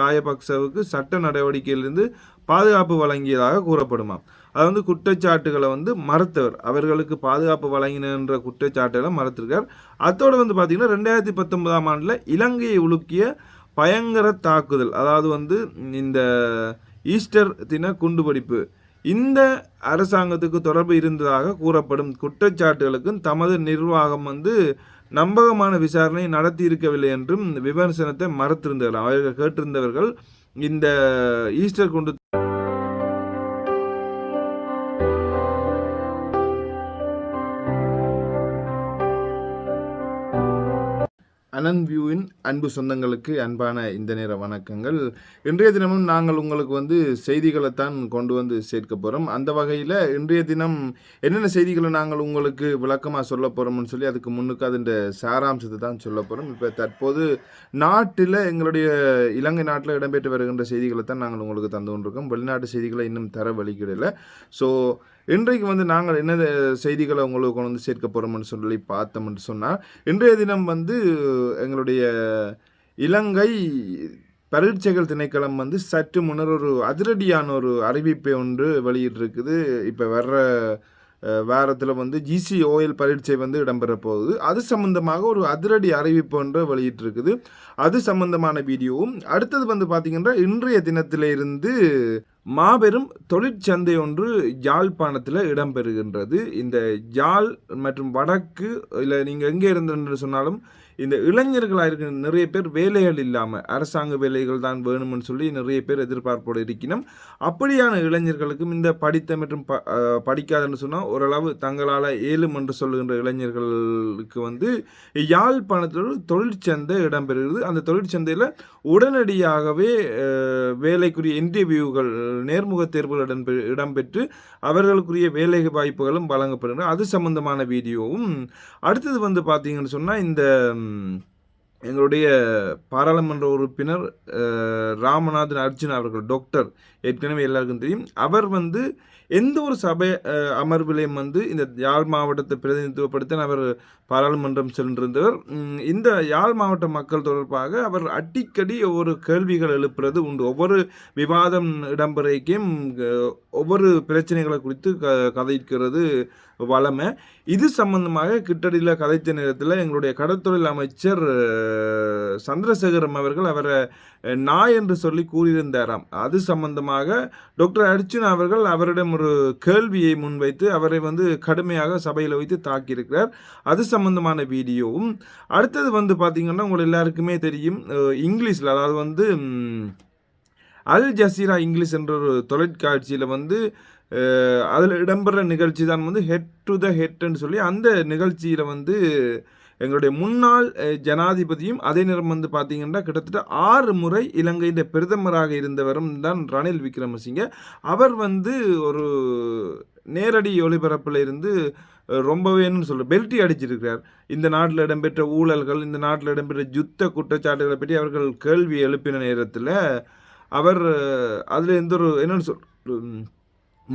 ராயபக்சவுக்கு சட்ட நடவடிக்கையிலிருந்து பாதுகாப்பு வழங்கியதாக கூறப்படுமாம். அது வந்து குற்றச்சாட்டுகளை வந்து மறுத்தவர். அவர்களுக்கு பாதுகாப்பு வழங்கினன்ற குற்றச்சாட்டுகளை மறுத்திருக்கார். அத்தோடு வந்து பார்த்தீங்கன்னா ரெண்டாயிரத்தி பத்தொன்பதாம் ஆண்டில் இலங்கையை உலுக்கிய பயங்கர தாக்குதல் அதாவது வந்து இந்த ஈஸ்டர் தின குண்டுபிடிப்பு இந்த அரசாங்கத்துக்கு தொடர்பு இருந்ததாக கூறப்படும் குற்றச்சாட்டுகளுக்கும் தமது நிர்வாகம் வந்து நம்பகமான விசாரணை நடத்தி இருக்கவில்லை என்றும் விமர்சனத்தை மறுத்திருந்தார்கள் அவர்கள் கேட்டிருந்தவர்கள் இந்த ஈஸ்டர் குண்டு அனந்த் வியூவின் அன்பு சொந்தங்களுக்கு அன்பான இந்த நேர வணக்கங்கள். இன்றைய தினமும் நாங்கள் உங்களுக்கு வந்து செய்திகளை தான் கொண்டு வந்து சேர்க்க போகிறோம் அந்த வகையில் இன்றைய தினம் என்னென்ன செய்திகளை நாங்கள் உங்களுக்கு விளக்கமாக சொல்ல போகிறோம்னு சொல்லி அதுக்கு முன்னுக்கு அதன் சாராம்சத்தை தான் சொல்ல போகிறோம் இப்போ தற்போது நாட்டில் எங்களுடைய இலங்கை நாட்டில் இடம்பெற்று வருகின்ற செய்திகளை தான் நாங்கள் உங்களுக்கு தந்து கொண்டிருக்கோம். வெளிநாட்டு செய்திகளை இன்னும் தர வழிகிடலை ஸோ இன்றைக்கு வந்து நாங்கள் என்ன செய்திகளை உங்களுக்கு கொண்டு வந்து சேர்க்க போகிறோம்னு சொல்லி பார்த்தோம்னு சொன்னால் இன்றைய தினம் வந்து எங்களுடைய இலங்கை பரீட்சைகள் திணைக்களம் வந்து சற்று முன்னர் ஒரு அதிரடியான ஒரு அறிவிப்பை ஒன்று வெளியிட்டிருக்குது. இப்போ வர்ற வாரத்தில் வந்து ஜிசிஓஎல் பரீட்சை வந்து இடம்பெற போகுது. அது சம்பந்தமாக ஒரு அதிரடி அறிவிப்பு ஒன்று வெளியிட்டிருக்குது. அது சம்பந்தமான வீடியோவும் அடுத்தது வந்து பார்த்திங்கன்னா இன்றைய தினத்திலிருந்து மாபெரும் தொழிற்சந்தை ஒன்று யாழ்ப்பாணத்தில் இடம்பெறுகின்றது. இந்த யாழ் மற்றும் வடக்கு இல்லை நீங்கள் எங்கே இருந்து சொன்னாலும் இந்த இளைஞர்களாக இருக்கிற நிறைய பேர் வேலைகள் இல்லாமல் அரசாங்க வேலைகள் தான் வேணும்னு சொல்லி நிறைய பேர் எதிர்பார்ப்போடு இருக்கணும் அப்படியான இளைஞர்களுக்கும் இந்த படித்த மற்றும் ப படிக்காதுன்னு சொன்னால் ஓரளவு தங்களால் ஏழும் என்று சொல்லுகின்ற இளைஞர்களுக்கு வந்து யாழ்ப்பாணத்தோடு தொழிற்சந்தை இடம்பெறுகிறது. அந்த தொழிற்சந்தையில் உடனடியாகவே வேலைக்குரிய இன்டர்வியூகள் நேர்முக தேர்வுகள் இடம்பெற்று அவர்களுக்குரிய வேலை வாய்ப்புகளும் வழங்கப்படுகின்றன. அது சம்பந்தமான வீடியோவும். அடுத்தது வந்து பார்த்தீங்கன்னு சொன்னால் இந்த எங்களுடைய பாராளுமன்ற உறுப்பினர் ராமநாதன் அர்ஜுன் அவர்கள் டாக்டர் ஏற்கனவே எல்லாருக்கும் தெரியும். அவர் வந்து எந்த ஒரு சபை அமர்விலையும் வந்து இந்த யாழ் மாவட்டத்தை பிரதிநிதித்துவப்படுத்த அவர் பாராளுமன்றம் சென்றிருந்தவர். இந்த யாழ் மாவட்ட மக்கள் தொடர்பாக அவர் அடிக்கடி ஒவ்வொரு கேள்விகள் எழுப்புறது உண்டு. ஒவ்வொரு விவாதம் இடம்பெறைக்கும் ஒவ்வொரு பிரச்சனைகளை குறித்து க கதைக்கிறது வளமை. இது சம்பந்தமாக கிட்டடியில் கதைத்த நேரத்தில் எங்களுடைய கடற்தொழில் அமைச்சர் சந்திரசேகரம் அவர்கள் அவரை நாய் என்று சொல்லி கூறியிருந்தாராம். அது சம்பந்தமாக டாக்டர் அர்ஜுன் அவர்கள் அவரிடம் ஒரு கேள்வியை முன்வைத்து அவரை வந்து கடுமையாக சபையில் வைத்து தாக்கியிருக்கிறார். அது சம்பந்தமான வீடியோவும். அடுத்தது வந்து பார்த்திங்கன்னா உங்கள் எல்லாருக்குமே தெரியும் இங்கிலீஷில் அதாவது வந்து அல் ஜசீரா இங்கிலீஷ் என்ற ஒரு தொலைக்காட்சியில் வந்து அதில் இடம்பெற நிகழ்ச்சி தான் வந்து ஹெட் டு த ஹெட்ன்னு சொல்லி அந்த நிகழ்ச்சியில் வந்து எங்களுடைய முன்னாள் ஜனாதிபதியும் அதே நேரம் வந்து பார்த்தீங்கன்னா கிட்டத்தட்ட ஆறு முறை இலங்கையின் பிரதமராக இருந்தவரும் தான் ரணில் விக்ரமசிங்க. அவர் வந்து ஒரு நேரடி ஒளிபரப்பில் இருந்து ரொம்பவேன்னு சொல்ல பெல்ட்டி அடிச்சிருக்கிறார். இந்த நாட்டில் இடம்பெற்ற ஊழல்கள் இந்த நாட்டில் இடம்பெற்ற யுத்த குற்றச்சாட்டுகளை பற்றி அவர்கள் கேள்வி எழுப்பின நேரத்தில் அவர் அதில் எந்த ஒரு என்னென்னு சொல்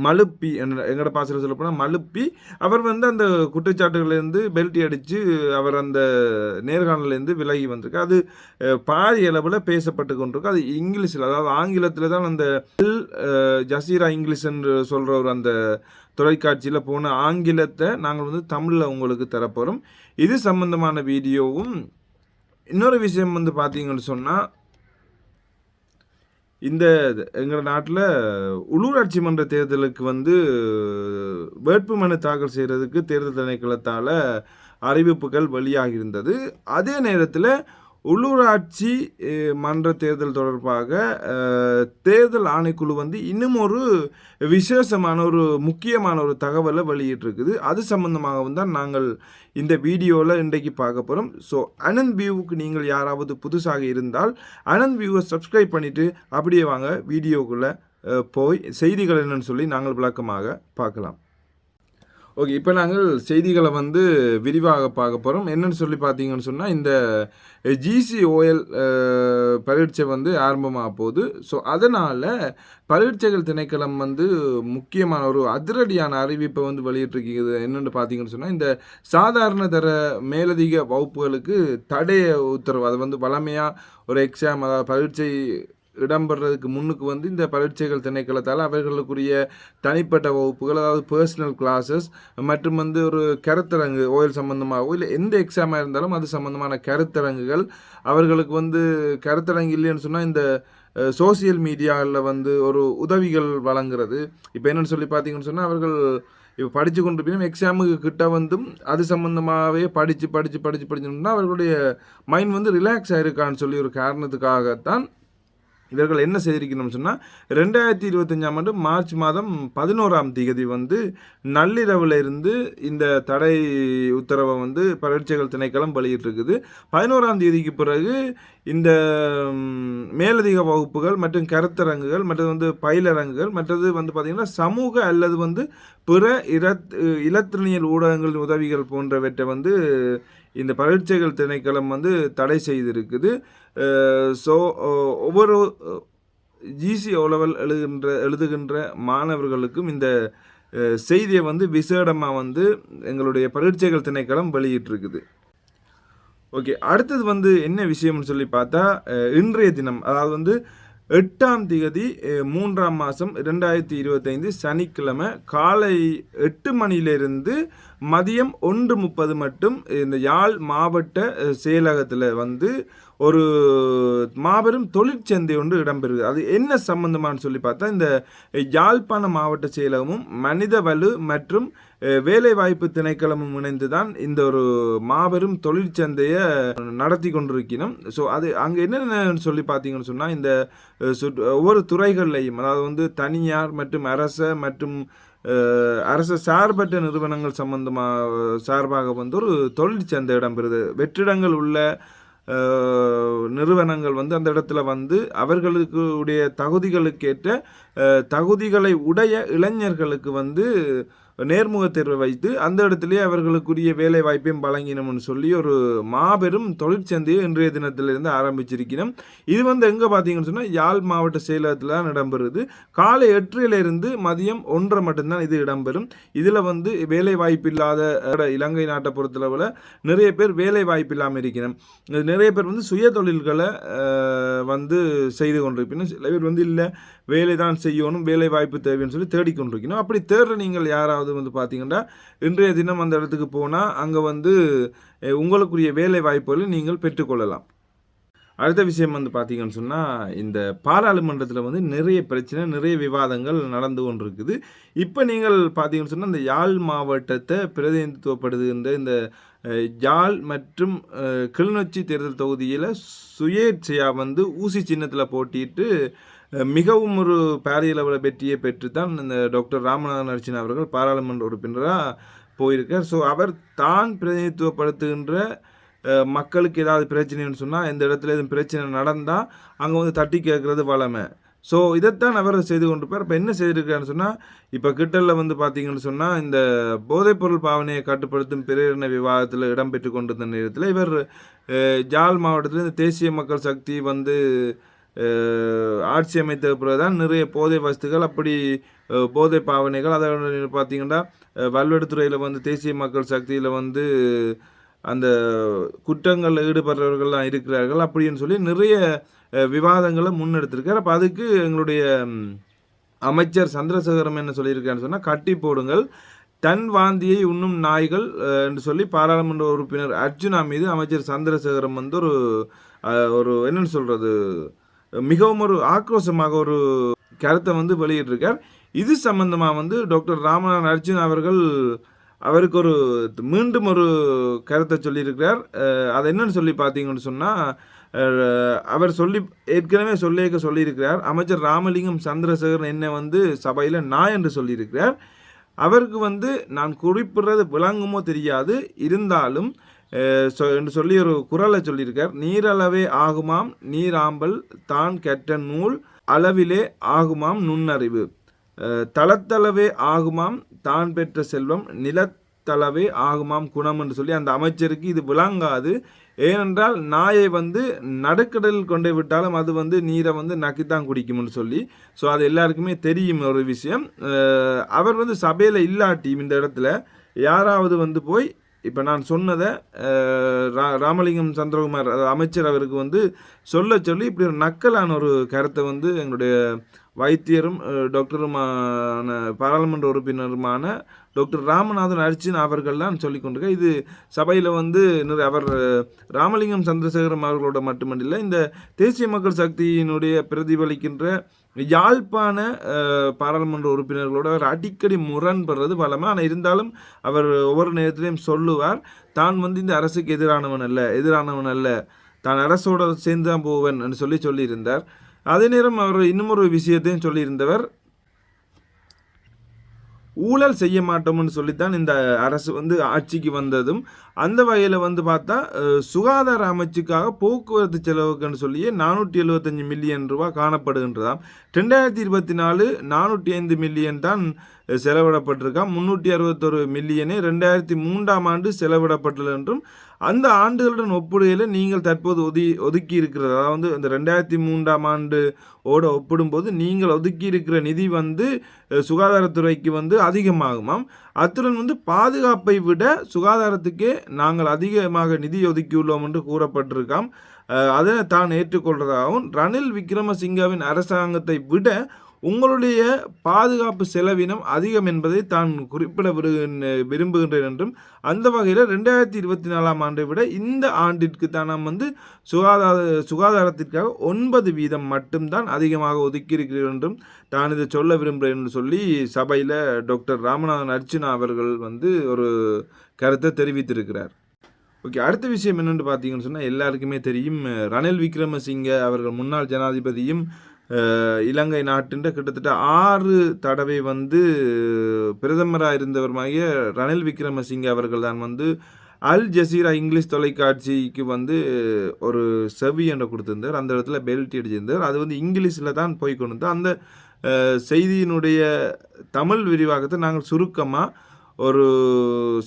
மழுப்பி எங்களோட பாசத்தில் சொல்ல போனால் மழுப்பி அவர் வந்து அந்த குற்றச்சாட்டுகள்லேருந்து பெல்ட்டி அடித்து அவர் அந்த நேர்காணலேருந்து விலகி வந்திருக்கு. அது பாதி அளவில் பேசப்பட்டு கொண்டிருக்கு. அது இங்கிலீஷில் அதாவது ஆங்கிலத்தில் தான் அந்த ஜசீரா இங்கிலீஷ் என்று சொல்கிற ஒரு அந்த தொலைக்காட்சியில் போன ஆங்கிலத்தை நாங்கள் வந்து தமிழில் உங்களுக்கு தரப்போகிறோம் இது சம்பந்தமான வீடியோவும் இன்னொரு விஷயம் வந்து பார்த்தீங்கன்னு சொன்னால் இந்த எங்கள் நாட்டில் உள்ளூராட்சி மன்ற தேர்தலுக்கு வந்து வேட்புமனு தாக்கல் செய்கிறதுக்கு தேர்தல் திணைக்களத்தால் அறிவிப்புகள் வெளியாகியிருந்தது. அதே நேரத்தில் உள்ளூராட்சி மன்ற தேர்தல் தொடர்பாக தேர்தல் ஆணைக்குழு வந்து இன்னும் ஒரு விசேஷமான ஒரு முக்கியமான ஒரு தகவலை வெளியிட்டிருக்குது. அது சம்பந்தமாகவும் தான் நாங்கள் இந்த வீடியோவில் இன்றைக்கு பார்க்க போகிறோம் ஸோ அனந்த் வியூவுக்கு நீங்கள் யாராவது புதுசாக இருந்தால் அனந்த் வியூவை சப்ஸ்கிரைப் பண்ணிவிட்டு அப்படியே வாங்க வீடியோக்குள்ளே போய் செய்திகள் என்னன்னு சொல்லி நாங்கள் விளக்கமாக பார்க்கலாம். ஓகே இப்போ நாங்கள் செய்திகளை வந்து விரிவாக பார்க்க போகிறோம் என்னென்னு சொல்லி பார்த்தீங்கன்னு சொன்னால் இந்த ஜிசிஓஎல் பரீட்சை வந்து ஆரம்பமாக போகுது. ஸோ அதனால் பரீட்சைகள் திணைக்களம் வந்து முக்கியமான ஒரு அதிரடியான அறிவிப்பை வந்து வெளியிட்டிருக்கிறது. என்னென்னு பார்த்தீங்கன்னு சொன்னால் இந்த சாதாரண தர மேலதிக வகுப்புகளுக்கு தடைய உத்தரவு அது வந்து வளமையாக ஒரு எக்ஸாம் அதாவது பரீட்சை இடம்பெறதுக்கு முன்னுக்கு வந்து இந்த பரீட்சைகள் திணைக்களத்தால் அவர்களுக்குரிய தனிப்பட்ட வகுப்புகள் அதாவது பர்சனல் கிளாஸஸ் மற்றும் வந்து ஒரு கருத்தரங்கு ஓயில் சம்பந்தமாகவோ இல்லை எந்த எக்ஸாமாக இருந்தாலும் அது சம்பந்தமான கருத்தரங்குகள். அவர்களுக்கு வந்து கருத்தரங்கு இல்லைன்னு சொன்னால் இந்த சோசியல் மீடியாவில் வந்து ஒரு உதவிகள் வழங்குறது. இப்போ என்னென்னு சொல்லி பார்த்தீங்கன்னு சொன்னால் அவர்கள் இப்போ படித்து கொண்டு போய் எக்ஸாமுக்கு கிட்ட வந்தும் அது சம்மந்தமாகவே படித்து படித்து படித்து படிச்சுன்னா அவர்களுடைய மைண்ட் வந்து ரிலாக்ஸ் ஆகிருக்கான்னு சொல்லி ஒரு காரணத்துக்காகத்தான் இவர்கள் என்ன செய்திருக்கணும் சொன்னால் ரெண்டாயிரத்தி இருபத்தஞ்சாம் ஆண்டு மார்ச் மாதம் பதினோராம் தேதி வந்து நள்ளிரவில் இருந்து இந்த தடை உத்தரவை வந்து பரீட்சைகள் திணைக்களம் வெளியிட்டிருக்குது. பதினோராம் தேதிக்கு பிறகு இந்த மேலதிக வகுப்புகள் மற்றும் கருத்தரங்குகள் மற்றது வந்து பயிலரங்குகள் மற்றது வந்து பார்த்திங்கன்னா சமூக அல்லது வந்து பிற இலத் இலத்திரனியல் ஊடகங்களின் உதவிகள் போன்றவற்றை வந்து இந்த பரீட்சைகள் திணைக்களம் வந்து தடை செய்திருக்குது. ஸோ ஒவ்வொரு ஜிசி ஓலவல் எழுதுகின்ற எழுதுகின்ற மாணவர்களுக்கும் இந்த செய்தியை வந்து விசேடமாக வந்து எங்களுடைய பரீட்சைகள் திணைக்களம் வெளியிட்டிருக்குது. ஓகே அடுத்தது வந்து என்ன விஷயம்னு சொல்லி பார்த்தா இன்றைய தினம் அதாவது வந்து எட்டாம் தேதி மூன்றாம் மாதம் ரெண்டாயிரத்தி இருபத்தைந்து சனிக்கிழமை காலை எட்டு மணியிலிருந்து மதியம் ஒன்று முப்பது மட்டும் இந்த யாழ் மாவட்ட செயலகத்தில் வந்து ஒரு மாபெரும் தொழிற்சந்தை ஒன்று இடம்பெறுது. அது என்ன சம்பந்தமானு சொல்லி பார்த்தா இந்த யாழ்ப்பாண மாவட்ட செயலகமும் மனித வலு மற்றும் வேலைவாய்ப்பு திணைக்களமும் இணைந்து தான் இந்த ஒரு மாபெரும் தொழிற்சந்தையை நடத்தி கொண்டிருக்கணும் ஸோ அது அங்கே என்னென்னு சொல்லி பார்த்தீங்கன்னு சொன்னால் இந்த ஒவ்வொரு துறைகள்லையும் அதாவது வந்து தனியார் மற்றும் அரச மற்றும் அரசு சார்பற்ற நிறுவனங்கள் சம்பந்தமாக சார்பாக வந்து ஒரு தொழிற்சந்தை இடம்பெறுது. வெற்றிடங்கள் உள்ள நிறுவனங்கள் வந்து அந்த இடத்துல வந்து அவர்களுக்கு உடைய தகுதிகளுக்கேற்ற தகுதிகளை உடைய இளைஞர்களுக்கு வந்து நேர்முக தேர்வை வைத்து அந்த இடத்துலேயே அவர்களுக்குரிய வேலை வாய்ப்பையும் வழங்கினோம்னு சொல்லி ஒரு மாபெரும் தொழிற்சந்தையை இன்றைய தினத்திலிருந்து ஆரம்பிச்சிருக்கணும் இது வந்து எங்கே பார்த்தீங்கன்னு சொன்னால் யாழ் மாவட்ட செயலகத்தில் தான் இடம்பெறுது. காலை எட்டிலிருந்து மதியம் ஒன்றரை மட்டும்தான் இது இடம்பெறும். இதில் வந்து வேலை வாய்ப்பு இல்லாத இலங்கை நாட்டை பொறுத்தளவில் நிறைய பேர் வேலை வாய்ப்பு இல்லாமல் இருக்கணும் நிறைய பேர் வந்து சுய தொழில்களை வந்து செய்து கொண்டிருப்பினும் சில பேர் வந்து இல்லை வேலை தான் செய்யணும் வேலை வாய்ப்பு தேவைன்னு சொல்லி தேடிக்கொண்டிருக்கணும் அப்படி தேடுற நீங்கள் யாராவது வந்து பார்த்தீங்கன்னா இன்றைய தினம் அந்த இடத்துக்கு போனால் அங்கே வந்து உங்களுக்குரிய வேலை வாய்ப்புகளை நீங்கள் பெற்றுக்கொள்ளலாம். அடுத்த விஷயம் வந்து பார்த்தீங்கன்னு சொன்னால் இந்த பாராளுமன்றத்தில் வந்து நிறைய பிரச்சனை நிறைய விவாதங்கள் நடந்து கொண்டிருக்குது. இப்போ நீங்கள் பார்த்தீங்கன்னு சொன்னால் இந்த யாழ் மாவட்டத்தை பிரதிநிதித்துவப்படுகின்ற இந்த யாழ் மற்றும் கிளிநொச்சி தேர்தல் தொகுதியில் சுயேட்சையாக வந்து ஊசி சின்னத்தில் போட்டிட்டு மிகவும் ஒரு பாரியளவில் வெற்றியை பெற்று தான் இந்த டாக்டர் ராமநாதன் அர்ச்சனா அவர்கள் பாராளுமன்ற உறுப்பினராக போயிருக்கார். ஸோ அவர் தான் பிரதிநிதித்துவப்படுத்துகின்ற மக்களுக்கு ஏதாவது பிரச்சனைன்னு சொன்னால் இந்த இடத்துல எதுவும் பிரச்சனை நடந்தால் அங்கே வந்து தட்டி கேட்குறது வளமை. ஸோ இதைத்தான் அவர் செய்து கொண்டிருப்பார். இப்போ என்ன செய்திருக்காருன்னு சொன்னால் இப்போ கிட்டலில் வந்து பார்த்தீங்கன்னு சொன்னால் இந்த போதைப்பொருள் பாவனையை கட்டுப்படுத்தும் பிரேரண விவாதத்தில் இடம்பெற்று கொண்டிருந்த நேரத்தில் இவர் ஜால் மாவட்டத்தில் இந்த தேசிய மக்கள் சக்தி வந்து ஆட்சி அமைத்த பிறகு தான் நிறைய போதை வசதிகள் அப்படி போதை பாவனைகள் அதை பார்த்தீங்கன்னா வல்வெடுத்துறையில் வந்து தேசிய மக்கள் சக்தியில் வந்து அந்த குற்றங்களில் ஈடுபடுறவர்கள்லாம் இருக்கிறார்கள். அப்படின்னு சொல்லி நிறைய விவாதங்களை முன்னெடுத்திருக்கார். அப்போ அதுக்கு எங்களுடைய அமைச்சர் சந்திரசேகரம் என்ன சொல்லியிருக்காருன்னு சொன்னால் கட்டி போடுங்கள் தன் வாந்தியை உண்ணும் நாய்கள் என்று சொல்லி பாராளுமன்ற உறுப்பினர் அர்ஜுனா மீது அமைச்சர் சந்திரசேகரம் வந்து ஒரு ஒரு என்னென்னு சொல்கிறது மிகவும் ஒரு ஆக்ரோஷமாக ஒரு கருத்தை வந்து வெளியிட்டிருக்கார். இது சம்பந்தமாக வந்து டாக்டர் ராமநாதன் அர்ஜுன் அவர்கள் அவருக்கு ஒரு மீண்டும் ஒரு கருத்தை சொல்லியிருக்கிறார். அதை என்னன்னு சொல்லி பார்த்தீங்கன்னு சொன்னால் அவர் சொல்லி ஏற்கனவே சொல்லியிருக்க சொல்லியிருக்கிறார். அமைச்சர் ராமலிங்கம் சந்திரசேகரன் என்ன வந்து சபையில் நான் என்று சொல்லியிருக்கிறார். அவருக்கு வந்து நான் குறிப்பிடுறது விளங்குமோ தெரியாது. இருந்தாலும் என்று சொல்லி ஒரு குரலை சொல்லியிருக்கார். நீரளவே ஆகுமாம் நீராம்பல் தான் கெட்ட நூல் அளவிலே ஆகுமாம் நுண்ணறிவு. தளத்தளவே ஆகுமாம் தான் பெற்ற செல்வம் நிலத்தளவே ஆகுமாம் குணம் என்று சொல்லி அந்த அமைச்சருக்கு இது விளங்காது. ஏனென்றால் நாயை வந்து நடுக்கடலில் கொண்டு விட்டாலும் அது வந்து நீரை வந்து நக்கித்தான் குடிக்கும்னு சொல்லி. ஸோ அது எல்லாருக்குமே தெரியும் ஒரு விஷயம். அவர் வந்து சபையில் இல்லாட்டியும் இந்த இடத்துல யாராவது வந்து போய் இப்போ நான் சொன்னதை ரா- ராமலிங்கம் சந்திரகுமார் அமைச்சர் அவருக்கு வந்து சொல்ல சொல்லி இப்படி ஒரு நக்கலான ஒரு கருத்தை வந்து எங்களுடைய வைத்தியரும் டாக்டருமான பாராளுமன்ற உறுப்பினருமான டாக்டர் ராமநாதன் அர்ச்சின் அவர்கள் தான் சொல்லி கொண்டிருக்க இது சபையில் வந்து அவர் ராமலிங்கம் சந்திரசேகரம் அவர்களோட மட்டுமல்ல இந்த தேசிய மக்கள் சக்தியினுடைய பிரதிபலிக்கின்ற யாழ்ப்பாண பாராளுமன்ற உறுப்பினர்களோட அவர் அடிக்கடி முரண்படுறது பலமாக ஆனால் இருந்தாலும் அவர் ஒவ்வொரு நேரத்திலையும் சொல்லுவார் தான் வந்து இந்த அரசுக்கு எதிரானவன் அல்ல எதிரானவன் அல்ல தான் அரசோட சேர்ந்து தான் போவேன் என்று சொல்லி சொல்லியிருந்தார். அதே நேரம் அவர் இன்னும் ஒரு விஷயத்தையும் சொல்லியிருந்தவர். ஊழல் செய்ய மாட்டோம்னு சொல்லித்தான் இந்த அரசு வந்து ஆட்சிக்கு வந்ததும் அந்த வகையில் வந்து பார்த்தா சுகாதார அமைச்சுக்காக போக்குவரத்து செலவுக்குன்னு சொல்லியே நானூற்றி எழுபத்தஞ்சு மில்லியன் ரூபா காணப்படுகின்றதாம். ரெண்டாயிரத்தி இருபத்தி நாலு நானூற்றி ஐந்து மில்லியன் தான் செலவிடப்பட்டிருக்கான் முந்நூற்றி அறுபத்தொரு மில்லியனே ரெண்டாயிரத்தி மூன்றாம் ஆண்டு செலவிடப்பட்டது என்றும் அந்த ஆண்டுகளுடன் ஒப்பிடுகையில் நீங்கள் தற்போது ஒதி ஒதுக்கி இருக்கிறது அதாவது இந்த ரெண்டாயிரத்தி மூன்றாம் ஆண்டு ஓட ஒப்பிடும்போது நீங்கள் ஒதுக்கி இருக்கிற நிதி வந்து சுகாதாரத்துறைக்கு வந்து அதிகமாகுமாம். அத்துடன் வந்து பாதுகாப்பை விட சுகாதாரத்துக்கே நாங்கள் அதிகமாக நிதி ஒதுக்கியுள்ளோம் என்று கூறப்பட்டிருக்காம். அதை தான் ஏற்றுக்கொள்வதாகவும் ரணில் விக்ரமசிங்கவின் அரசாங்கத்தை விட உங்களுடைய பாதுகாப்பு செலவினம் அதிகம் என்பதை தான் குறிப்பிட விரும்புகின்றேன் என்றும் அந்த வகையில் ரெண்டாயிரத்தி இருபத்தி நாலாம் ஆண்டை விட இந்த ஆண்டிற்கு தான் நாம் வந்து சுகாதார சுகாதாரத்திற்காக ஒன்பது வீதம் மட்டும்தான் அதிகமாக ஒதுக்கியிருக்கிறேன் என்றும் தான் இதை சொல்ல விரும்புகிறேன் என்று சொல்லி சபையில் டாக்டர் ராமநாதன் அர்ச்சனா அவர்கள் வந்து ஒரு கருத்தை தெரிவித்திருக்கிறார். ஓகே அடுத்த விஷயம் என்னென்னு பார்த்தீங்கன்னு சொன்னால் எல்லாருக்குமே தெரியும். ரணில் விக்ரமசிங்க அவர்கள் முன்னாள் ஜனாதிபதியும் இலங்கை நாட்டின் கிட்டத்தட்ட ஆறு தடவை வந்து பிரதமராக இருந்தவருமாகிய ரணில் விக்ரமசிங்கே அவர்கள் தான் வந்து அல் ஜசீரா இங்கிலீஷ் தொலைக்காட்சிக்கு வந்து ஒரு செவி என்று கொடுத்திருந்தார். அந்த இடத்துல பெல்ட் அடிச்சிருந்தார் அது வந்து இங்கிலீஷில் தான் போய் கொண்டு அந்த செய்தியினுடைய தமிழ் விரிவாக்கத்தை நாங்கள் சுருக்கமாக ஒரு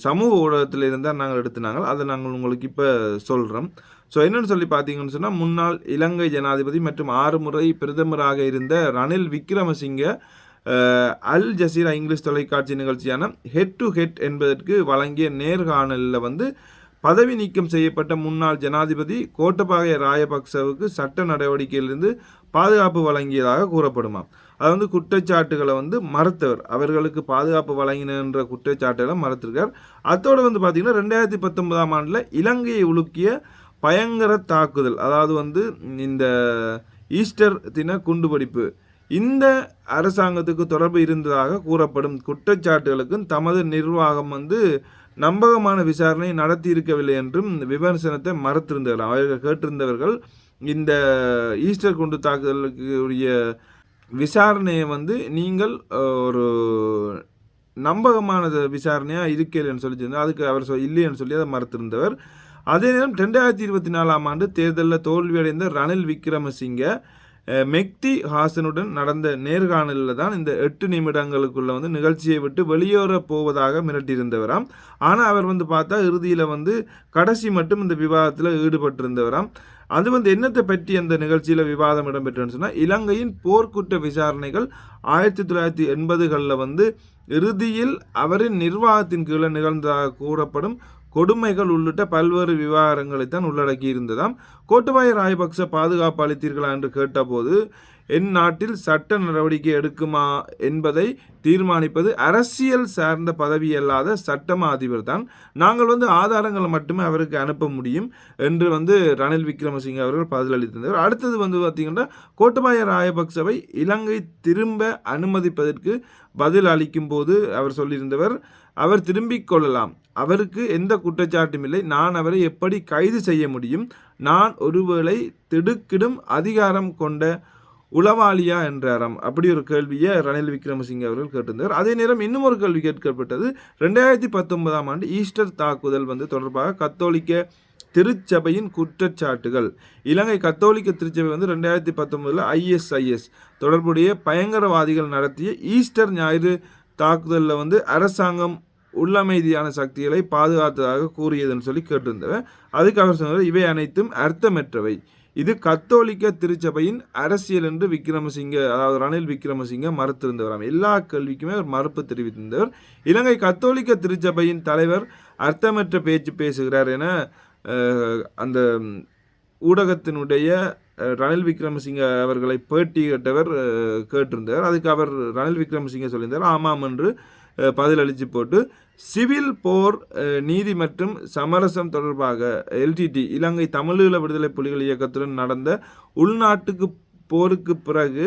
சமூக ஊடகத்தில் இருந்தால் நாங்கள் எடுத்துனாங்க. அதை நாங்கள் உங்களுக்கு இப்போ சொல்கிறோம் ஸோ என்னன்னு சொல்லி பார்த்தீங்கன்னு சொன்னால் முன்னாள் இலங்கை ஜனாதிபதி மற்றும் ஆறு முறை பிரதமராக இருந்த Ranil Wickremesinghe Al Jazeera English தொலைக்காட்சி நிகழ்ச்சியான ஹெட் டு ஹெட் என்பதற்கு வழங்கிய நேர்காணலில் வந்து பதவி நீக்கம் செய்யப்பட்ட முன்னாள் ஜனாதிபதி கோட்டபாய ராயபக்சவுக்கு சட்ட நடவடிக்கையிலிருந்து பாதுகாப்பு வழங்கியதாக கூறப்படுமாம். அது வந்து குற்றச்சாட்டுகளை வந்து மறுத்தவர். அவர்களுக்கு பாதுகாப்பு வழங்கினன்ற குற்றச்சாட்டுகளை மறுத்திருக்கார். அத்தோடு வந்து பார்த்தீங்கன்னா ரெண்டாயிரத்தி பத்தொன்பதாம் ஆண்டில் இலங்கையை உலுக்கிய பயங்கர தாக்குதல். அதாவது வந்து இந்த ஈஸ்டர் தின குண்டுபிடிப்பு இந்த அரசாங்கத்துக்கு தொடர்பு இருந்ததாக கூறப்படும் குற்றச்சாட்டுகளுக்கும் தமது நிர்வாகம் வந்து நம்பகமான விசாரணை நடத்தி இருக்கவில்லை என்றும் விமர்சனத்தை மறுத்திருந்தார்கள் அவர்கள் கேட்டிருந்தவர்கள் இந்த ஈஸ்டர் குண்டு தாக்குதலுக்கு உரிய விசாரணையை வந்து நீங்கள் ஒரு நம்பகமான விசாரணையாக இருக்கலைன்னு சொல்லி அதுக்கு அவர் சொல் இல்லைன்னு சொல்லி அதை மறுத்திருந்தவர். அதே நேரம் ரெண்டாயிரத்தி இருபத்தி நாலாம் ஆண்டு தேர்தலில் தோல்வியடைந்த ரணில் விக்ரமசிங்க மெக்தி ஹாசனுடன் நடந்த நேர்காணலில் தான் இந்த எட்டு நிமிடங்களுக்குள்ள வந்து நிகழ்ச்சியை விட்டு வெளியேற போவதாக மிரட்டியிருந்தவராம். ஆனால் அவர் வந்து பார்த்தா இறுதியில் வந்து கடைசி மட்டும் இந்த விவாதத்தில் ஈடுபட்டிருந்தவராம். அது வந்து என்னத்தை பற்றி அந்த நிகழ்ச்சியில் விவாதம் இடம்பெற்றுன்னு சொன்னால் இலங்கையின் போர்க்குற்ற விசாரணைகள் ஆயிரத்தி தொள்ளாயிரத்தி எண்பதுகளில் வந்து இறுதியில் அவரின் நிர்வாகத்தின் கீழே நிகழ்ந்ததாக கூறப்படும் கொடுமைகள் உள்ளிட்ட பல்வேறு விவகாரங்களைத்தான் உள்ளடக்கி இருந்ததாம் கோட்டபாய ராஜபக்ச பாதுகாப்பு அளித்தீர்களா என்று கேட்டபோது என் நாட்டில் சட்ட நடவடிக்கை எடுக்குமா என்பதை தீர்மானிப்பது அரசியல் சார்ந்த பதவி அல்லாத சட்டமா அதிபர் தான் நாங்கள் வந்து ஆதாரங்களை மட்டுமே அவருக்கு அனுப்ப முடியும் என்று வந்து ரணில் விக்ரமசிங்க அவர்கள் பதிலளித்திருந்தார் அடுத்தது வந்து பார்த்திங்கன்னா கோட்டபாய ராயபக்சவை இலங்கை திரும்ப அனுமதிப்பதற்கு பதில் அளிக்கும் போது அவர் சொல்லியிருந்தவர் அவர் திரும்பிக் கொள்ளலாம். அவருக்கு எந்த குற்றச்சாட்டும் இல்லை. நான் அவரை எப்படி கைது செய்ய முடியும்? நான் ஒருவேளை திடுக்கிடும் அதிகாரம் கொண்ட உளவாளியா என்றாராம் அப்படி ஒரு கேள்வியை ரணில் விக்ரமசிங்க அவர்கள் கேட்டிருந்தார். அதே நேரம் இன்னும் ஒரு கேள்வி கேட்கப்பட்டது. ரெண்டாயிரத்தி பத்தொன்பதாம் ஆண்டு ஈஸ்டர் தாக்குதல் வந்து தொடர்பாக கத்தோலிக்க திருச்சபையின் குற்றச்சாட்டுகள். இலங்கை கத்தோலிக்க திருச்சபை வந்து ரெண்டாயிரத்தி பத்தொன்பதில் ஐஎஸ்ஐஎஸ் தொடர்புடைய பயங்கரவாதிகள் நடத்திய ஈஸ்டர் ஞாயிறு தாக்குதலில் வந்து அரசாங்கம் உள்ளமைதியான சக்திகளை பாதுகாத்ததாக கூறியதுன்னு சொல்லி கேட்டிருந்தவர். அதுக்கு அவர் சொன்னார் இவை அனைத்தும் அர்த்தமற்றவை. இது கத்தோலிக்க திருச்சபையின் அரசியல் என்று விக்ரமசிங்க அதாவது ரணில் விக்ரமசிங்க மறுத்திருந்தவராம் எல்லா கல்விக்குமே அவர் மறுப்பு தெரிவித்திருந்தவர். இலங்கை கத்தோலிக்க திருச்சபையின் தலைவர் அர்த்தமற்ற பேச்சு பேசுகிறார் என அந்த ஊடகத்தினுடைய ரணில் விக்ரமசிங்க அவர்களை பேட்டி கேட்டவர் கேட்டிருந்தார் அதுக்கு அவர் ரணில் விக்ரமசிங்க சொல்லியிருந்தார் ஆமாம் என்று பதிலளித்து போட்டு சிவில் போர் நீதி மற்றும் சமரசம் தொடர்பாக எல்டிடி இலங்கை தமிழீழ விடுதலை புலிகள் இயக்கத்துடன் நடந்த உள்நாட்டுக்கு போருக்கு பிறகு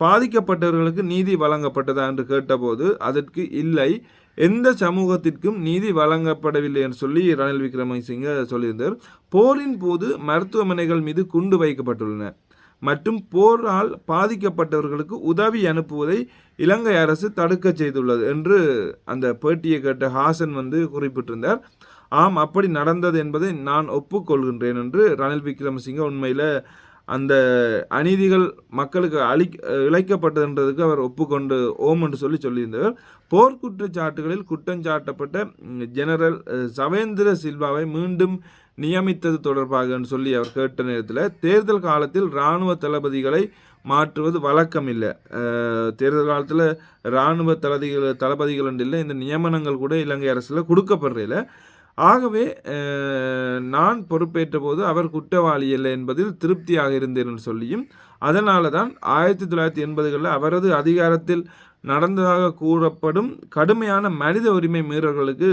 பாதிக்கப்பட்டவர்களுக்கு நீதி வழங்கப்பட்டதா என்று கேட்டபோது அதற்கு இல்லை எந்த சமூகத்திற்கும் நீதி வழங்கப்படவில்லை என்று சொல்லி ரணில் விக்ரமசிங்க சொல்லியிருந்தார். போரின் போது மருத்துவமனைகள் மீது குண்டு வைக்கப்பட்டுள்ளன. மற்றும் போரால் பாதிக்கப்பட்டவர்களுக்கு உதவி அனுப்புவதை இலங்கை அரசு தடுக்க செய்துள்ளது என்று அந்த பேட்டியை கேட்ட ஹாசன் வந்து குறிப்பிட்டிருந்தார். ஆம் அப்படி நடந்தது என்பதை நான் ஒப்புக்கொள்கின்றேன் என்று ரணில் விக்ரமசிங்க உண்மையில் அந்த அநீதிகள் மக்களுக்கு அழி இழைக்கப்பட்டதுன்றதுக்கு அவர் ஒப்புக்கொண்டு ஓம் என்று சொல்லி சொல்லியிருந்தவர். போர்க்குற்றச்சாட்டுகளில் குற்றஞ்சாட்டப்பட்ட ஜெனரல் சவேந்திர சில்வாவை மீண்டும் நியமித்தது தொடர்பாக சொல்லி அவர் கேட்ட நேரத்தில் தேர்தல் காலத்தில் இராணுவ தளபதிகளை மாற்றுவது வழக்கம் இல்லை. தேர்தல் காலத்தில் இராணுவ தளபதிகள் தளபதிகள் என்று இல்லை இந்த நியமனங்கள் கூட இலங்கை அரசில் கொடுக்கப்படுறதில்லை. ஆகவே நான் பொறுப்பேற்ற போது அவர் குற்றவாளி இல்லை என்பதில் திருப்தியாக இருந்தேன் சொல்லியும் அதனால தான் ஆயிரத்தி தொள்ளாயிரத்தி எண்பதுகளில் அவரது அதிகாரத்தில் நடந்ததாக கூறப்படும் கடுமையான மனித உரிமை மீறல்களுக்கு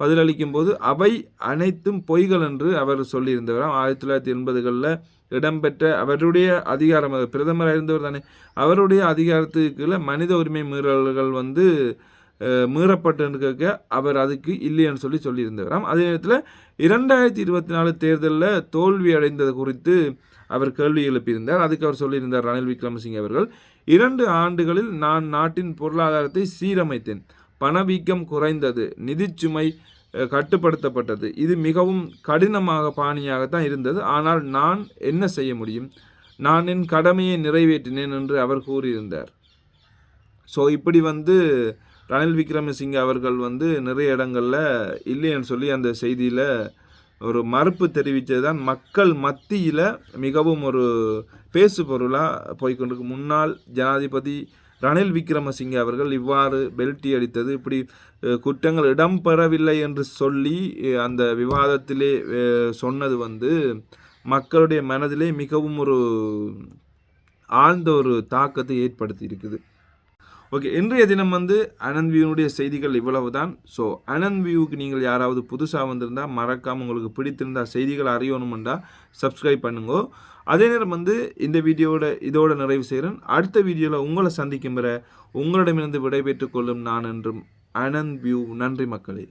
பதிலளிக்கும் போது அவை அனைத்தும் பொய்கள் என்று அவர் சொல்லியிருந்தவராம். ஆயிரத்தி தொள்ளாயிரத்தி எண்பதுகளில் இடம்பெற்ற அவருடைய அதிகாரம் பிரதமராக இருந்தவர் தானே. அவருடைய அதிகாரத்துக்குள்ள மனித உரிமை மீறல்கள் வந்து மீறப்பட்டிருக்க அவர் அதுக்கு இல்லைன்னு சொல்லி சொல்லியிருந்தாராம். அதே நேரத்தில் இரண்டாயிரத்தி இருபத்தி நாலு தேர்தலில் தோல்வி அடைந்தது குறித்து அவர் கேள்வி எழுப்பியிருந்தார். அதுக்கு அவர் சொல்லியிருந்தார் ரணில் விக்ரமசிங்கே அவர்கள் இரண்டு ஆண்டுகளில் நான் நாட்டின் பொருளாதாரத்தை சீரமைத்தேன். பணவீக்கம் குறைந்தது நிதிச்சுமை கட்டுப்படுத்தப்பட்டது. இது மிகவும் கடினமாக பாணியாகத்தான் இருந்தது. ஆனால் நான் என்ன செய்ய முடியும்? நான் என் கடமையை நிறைவேற்றினேன் என்று அவர் கூறியிருந்தார். ஸோ இப்படி வந்து ரணில் விக்ரமசிங்க அவர்கள் வந்து நிறைய இடங்களில் இல்லைன்னு சொல்லி அந்த செய்தியில் ஒரு மறுப்பு தெரிவித்தது தான் மக்கள் மத்தியில் மிகவும் ஒரு பேசு பொருளாக போய்க்கொண்டிருக்கு முன்னாள் ஜனாதிபதி ரணில் விக்ரமசிங்கே அவர்கள் இவ்வாறு பெல்ட்டி அடித்தது. இப்படி குற்றங்கள் இடம்பெறவில்லை என்று சொல்லி அந்த விவாதத்திலே சொன்னது வந்து மக்களுடைய மனதிலே மிகவும் ஒரு ஆழ்ந்த ஒரு தாக்கத்தை ஏற்படுத்தி இருக்குது ஓகே இன்றைய தினம் வந்து அனந்த் வியூனுடைய செய்திகள் இவ்வளவு தான் ஸோ அனந்த் வியூவுக்கு நீங்கள் யாராவது புதுசாக வந்திருந்தால் மறக்காமல் உங்களுக்கு பிடித்திருந்தால் செய்திகள் அறியணுமெண்டா சப்ஸ்கிரைப் பண்ணுங்க. அதே நேரம் வந்து இந்த வீடியோவோட இதோட நிறைவு செய்கிறேன். அடுத்த வீடியோவில் உங்களை சந்திக்கும் வர உங்களிடமிருந்து விடைபெற்றுக் கொள்ளும் நான் என்றும் அனந்த் வியூ நன்றி மக்களே.